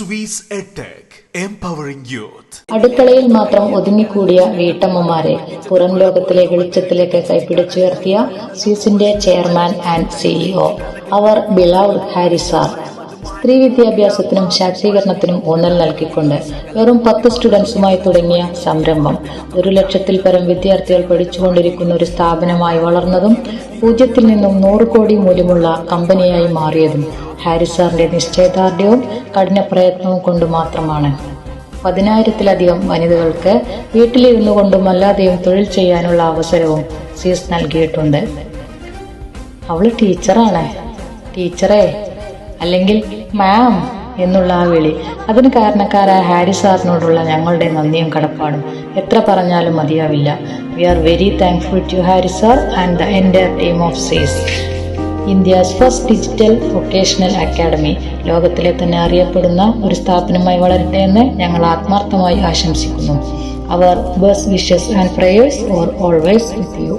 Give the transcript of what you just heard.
EdTech, empowering youth. അടുക്കളയിൽ മാത്രം ഒതുങ്ങിക്കൂടിയ വീട്ടമ്മമാരെ പുറം ലോകത്തിലെ വെളിച്ചത്തിലേക്ക് കൈപ്പിടിച്ചുയർത്തിയ സ്വീസിന്റെ ചെയർമാൻ ആൻഡ് സിഇഒ അവർ ബിലൗഡ് ഹാരിസാർ സ്ത്രീ വിദ്യാഭ്യാസത്തിനും ശാക്തീകരണത്തിനും ഊന്നൽ നൽകിക്കൊണ്ട് വെറും പത്ത് സ്റ്റുഡൻസുമായി തുടങ്ങിയ സംരംഭം ഒരു ലക്ഷത്തിൽ പരം വിദ്യാർത്ഥികൾ പഠിച്ചുകൊണ്ടിരിക്കുന്ന ഒരു സ്ഥാപനമായി വളർന്നതും പൂജ്യത്തിൽ നിന്നും നൂറ് കോടി മൂല്യമുള്ള കമ്പനിയായി മാറിയതും ഹാരിസാറിന്റെ നിശ്ചയദാർഢ്യവും കഠിന പ്രയത്നവും കൊണ്ട് മാത്രമാണ്. പതിനായിരത്തിലധികം വനിതകൾക്ക് വീട്ടിലിരുന്നു കൊണ്ടും അല്ലാതെയും തൊഴിൽ ചെയ്യാനുള്ള അവസരവും സീസ് നൽകിയിട്ടുണ്ട്. അവൾ ടീച്ചറാണ്. ടീച്ചറേ അല്ലെങ്കിൽ മാം എന്നുള്ള ആ വിളി. അതിന് കാരണക്കാരായ ഹാരി സാറിനോടുള്ള ഞങ്ങളുടെ നന്ദിയും കടപ്പാടും. എത്ര പറഞ്ഞാലും മതിയാവില്ല. We are very thankful to Hari sir and the എന്റെ ടീം ഓഫ് സീസ്. India's first digital vocational academy ലോകത്തിലെ തന്നെ അറിയപ്പെടുന്ന ഒരു സ്ഥാപനമായി വളരട്ടെ എന്ന് ഞങ്ങൾ ആത്മാർത്ഥമായി ആശംസിക്കുന്നു. Our best wishes and prayers are always with you